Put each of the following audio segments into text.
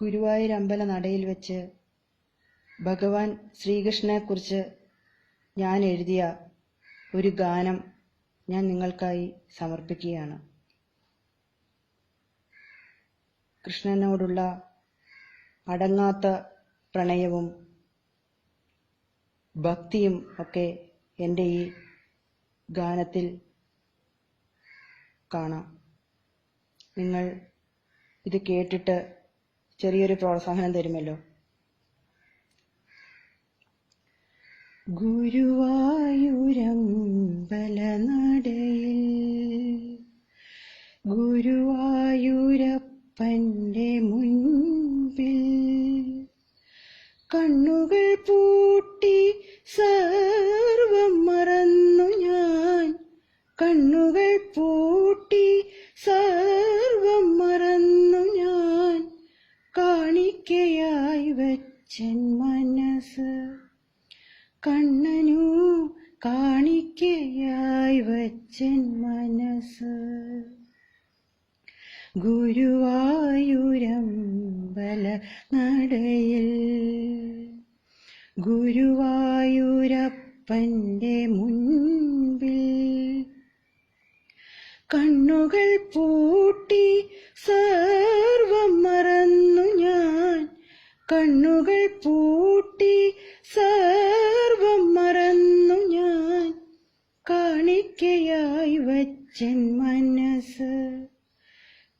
ഗുരുവായൂർ അമ്പല നടയിൽ വെച്ച് ഭഗവാൻ ശ്രീകൃഷ്ണനെക്കുറിച്ച് ഞാൻ എഴുതിയ ഒരു ഗാനം ഞാൻ നിങ്ങൾക്കായി സമർപ്പിക്കുകയാണ്. കൃഷ്ണനോടുള്ള അടങ്ങാത്ത പ്രണയവും ഭക്തിയും ഒക്കെ എന്റെ ഈ ഗാനത്തിൽ കാണാം. നിങ്ങൾ ഇത് കേട്ടിട്ട് ചെറിയൊരു പ്രോത്സാഹനം തരുമല്ലോ. ഗുരുവായൂരമ്പലനടയിൽ ഗുരുവായൂരപ്പന്റെ മുൻപിൽ കണ്ണുകൾ പൂട്ടി മനസ്സ് കണ്ണനു കാണിക്കയായി വച്ചൻ മനസ്സ്. ഗുരുവായൂരമ്പല നടയിൽ ഗുരുവായൂരപ്പന്റെ മുൻപിൽ കണ്ണുകൾ പൂട്ടി സർവം മറന്നു കണ്ണുകൾ പൂട്ടി സർവം മറന്നു ഞാൻ. കാണിക്കയായി വച്ചൻ മനസ്സ്.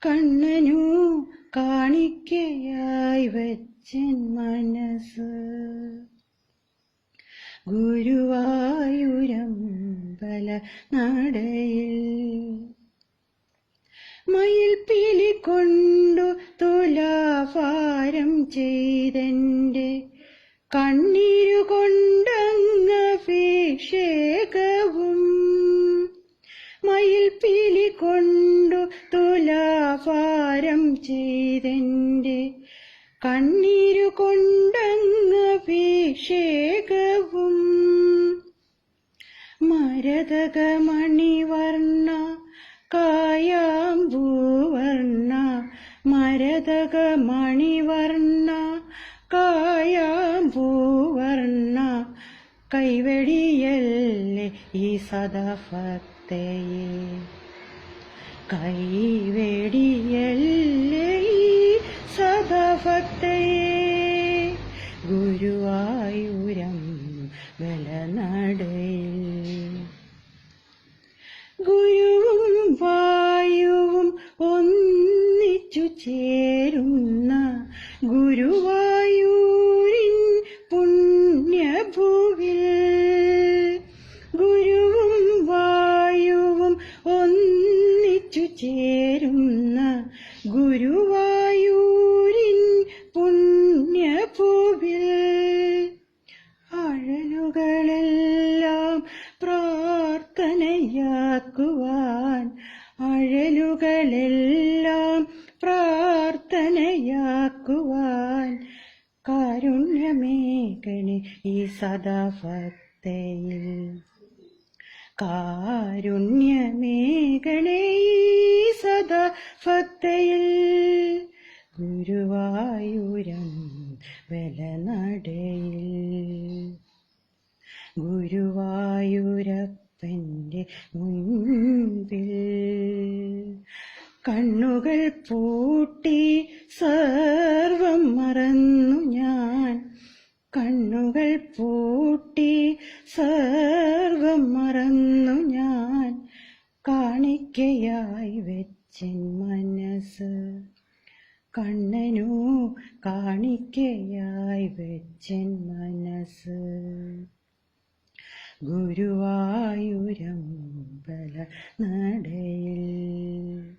കണ്ണനു കാണിക്കയായി വച്ചൻ മനസ്സ്. ഗുരുവായൂരമ്പല നടയിൽ മയിൽ പീലി കൊണ്ടു തുലാഭാരം ചെയ്തെന്റെ കണ്ണീരു കൊണ്ടങ്ങഭിഷേകവും മയിൽ പീലി കൊണ്ടു തുലാഭാരം ചെയ്തെന്റെ കണ്ണീരു കൊണ്ടങ്ങഭിഷേകവും മരതകമണിവർണ കായാമ്പൂവർണ മരതകമണിവർണ കായാമ്പൂവർണ കൈവെടിയല്ലേ ഈ സദഫത്തേ കൈവെടിയല്ലേ ഈ ഗുരുവായൂരിൻ പുണ്യഭൂവിൽ അഴലുകളെല്ലാം പ്രാർത്ഥനയാക്കുവാൻ അഴലുകളെല്ലാം പ്രാർത്ഥനയാക്കുവാൻ കാരുണ്യമേകണി ഈ സദാഭക്തയിൽ. കാരുണ്യമേകണേ ഗുരുവായൂരം ബലനടയിൽ ഗുരുവായൂരപ്പന്റെ മുൻപിൽ കണ്ണുകൾ പൂട്ടി സർവം മറന്നു ഞാൻ. കണ്ണുകൾ പൂട്ടി സർവം മറന്നു ഞാൻ. കാണിക്കയായി വെച്ചൻ മനസ്സ് കണ്ണനു കാണിക്കയായി വെച്ചൻ മനസ്സ്. ഗുരുവായൂരമ്പല നടയിൽ